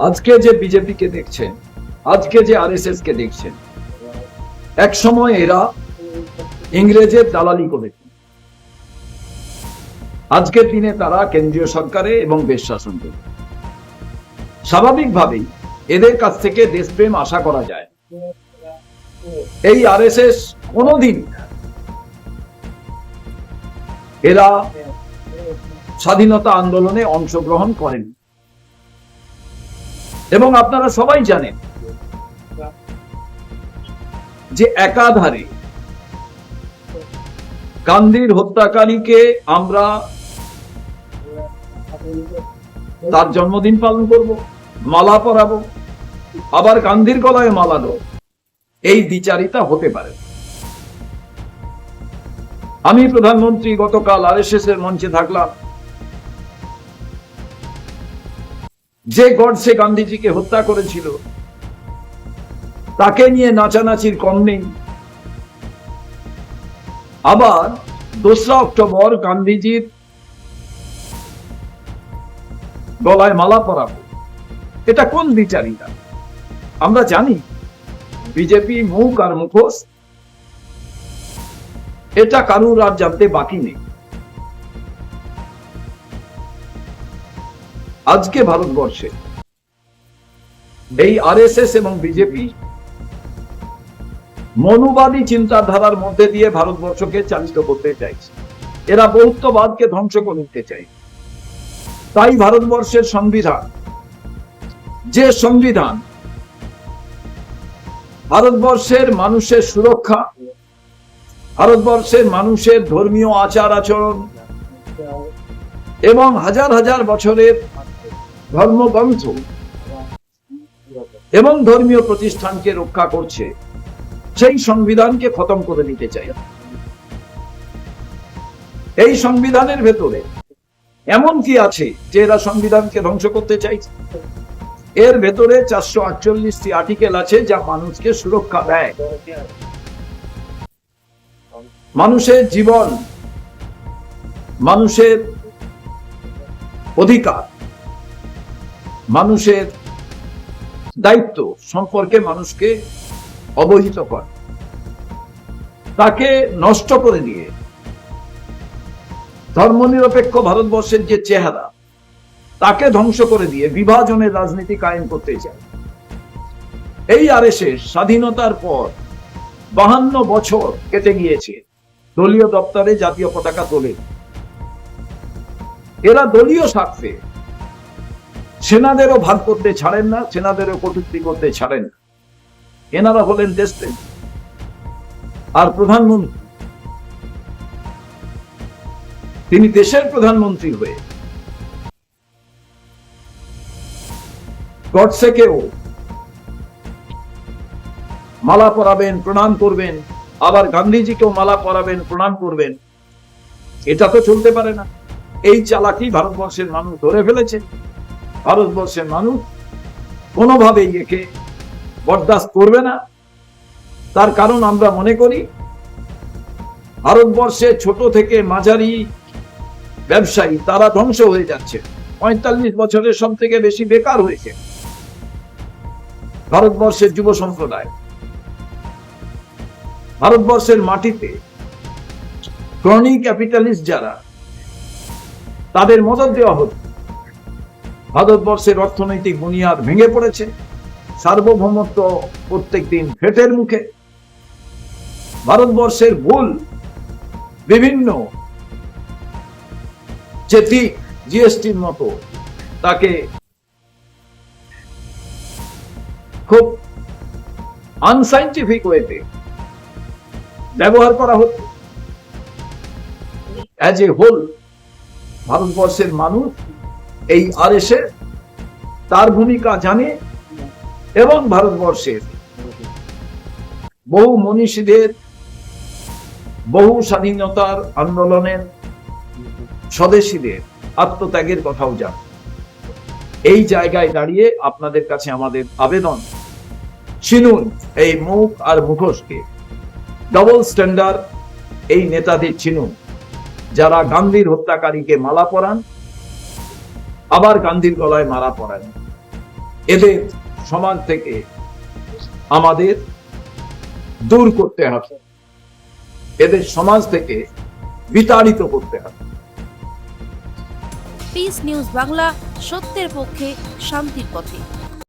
আজকে যে বিজেপিকে দেখছেন, আজকে যে আরএসএস কে দেখছেন, এক সময় এরা ইংরেজের দালালি করেছে আজকের দিনে তারা কেন্দ্রীয় সরকারে এবং দেশ শাসন করে। স্বাভাবিকভাবেই এদের কাছ থেকে দেশপ্রেম আশা করা যায়। এই আরএসএস কোনোদিন এরা স্বাধীনতা আন্দোলনে অংশগ্রহণ করেন। এবং আপনারা সবাই জানেন যে একাধারে গান্ধীর হত্যাকারীকে আমরা তার জন্মদিন পালন করব, মালা পরাবো, আবার গান্ধীর গলায় মালা দেব। এই দ্বিচারিতা হতে পারে। আমি প্রধানমন্ত্রী গতকাল আরএসএস এর মঞ্চে থাকলাম। যে গডসে গান্ধীজিকে হত্যা করেছিল, তাকে নিয়ে নাচানাচির কম নেই। আবার দোসরা অক্টোবর গান্ধীজির গলায় মালা পরাবো। এটা কোন বিচারিতা? আমরা জানি বিজেপি মুখ আর মুখোশ। এটা কারুর আর জানতে বাকি নেই। আজকে ভারতবর্ষে। এই আরএসএস এবং বিজেপি মনুবাদী চিন্তাধারার মধ্যে দিয়ে ভারতবর্ষকে চালিত করতে চাইছে। এরা বৌদ্ধবাদকে ধ্বংস করে দিতে চাই তাই ভারতবর্ষের সংবিধান, যে সংবিধান ভারতবর্ষের মানুষের সুরক্ষা, ভারতবর্ষের মানুষের ধর্মীয় আচার আচরণ এবং হাজার হাজার বছরের ধর্মগ্রন্থ এবং ধর্মীয় প্রতিষ্ঠানকে রক্ষা করছে। সেই সংবিধানকে খতম করে দিতে চাই। এই সংবিধানের ভেতরে এমন কি আছে যে এরা সংবিধানকে ধ্বংস করতে চাইছে? এর ভেতরে চারশো আটচল্লিশটি আর্টিকেল আছে যা মানুষকে সুরক্ষা দেয়। মানুষের জীবন, মানুষের অধিকার মানুষের দায়িত্ব সম্পর্কে মানুষকে অবহিত করে। তাকে নষ্ট করে দিয়ে ধর্মনিরপেক্ষ ভারতবর্ষের যে চেহারা, তাকে ধ্বংস করে দিয়ে বিভাজনের রাজনীতি কায়েম করতে চায়। এই আরএসএস স্বাধীনতার পর বাহান্ন বছর কেটে গিয়েছে দলীয় দপ্তরে জাতীয় পতাকা তোলে। এরা দলীয় স্বার্থে সেনাদেরও ভাগ করতে ছাড়েন না, সেনাদেরও কটূক্তি করতে ছাড়েন না। এনারা হলেন দেশপ্রেম। আর প্রধানমন্ত্রী, তিনি দেশের প্রধানমন্ত্রী হয়ে গডসেকেও মালা পরাবেন, প্রণাম করবেন, আবার গান্ধীজিকেও মালা পরাবেন, প্রণাম করবেন। এটা তো চলতে পারে না। এই চালাকি ভারতবর্ষের মানুষ ধরে ফেলেছে। ভারতবর্ষের মানুষ কোনোভাবেই একে বরদাস্ত করবে না। তার কারণ আমরা মনে করি, ভারতবর্ষে ছোট থেকে মাঝারি ব্যবসায়ী, তারা ধ্বংস হয়ে যাচ্ছে। পঁয়তাল্লিশ বছরের সব থেকে বেশি বেকার হয়েছে ভারতবর্ষের যুব সম্প্রদায়। ভারতবর্ষের মাটিতে ক্রনি ক্যাপিটালিস্ট যারা, তাদের মদত দেওয়া হতো ভারতবর্ষের অর্থনৈতিক বুনিয়াদ ভেঙে পড়েছে। সার্বভৌমত্ব প্রত্যেক দিন ফেটের মুখে। ভারতবর্ষের ভুল বিভিন্ন যে জিএসটির মতো, তাকে খুব আনসাইন্টিফিক ওয়েতে ব্যবহার করা হতো অ্যাজ এ হোল ভারতবর্ষের মানুষ এই আর তার ভূমিকা জানে এবং ভারতবর্ষের। বহু মনীষীদের, বহু স্বাধীনতার আন্দোলনের স্বদেশীদের আত্মত্যাগের কথাও জানে। এই জায়গায় দাঁড়িয়ে আপনাদের কাছে আমাদের আবেদন। চিনুন এই মুখ আর মুখোশকে। ডবল স্ট্যান্ডার্ড এই নেতাদের চিনুন। যারা গান্ধীর হত্যাকারীকে মালা পরান আবার গান্ধীর গলায় মারা পড়েন এদের সমাজ থেকে আমাদের দূর করতে হবে। এদের সমাজ থেকে বিতাড়িত করতে হবে। পিস নিউজ বাংলা সত্যের পক্ষে শান্তির পথে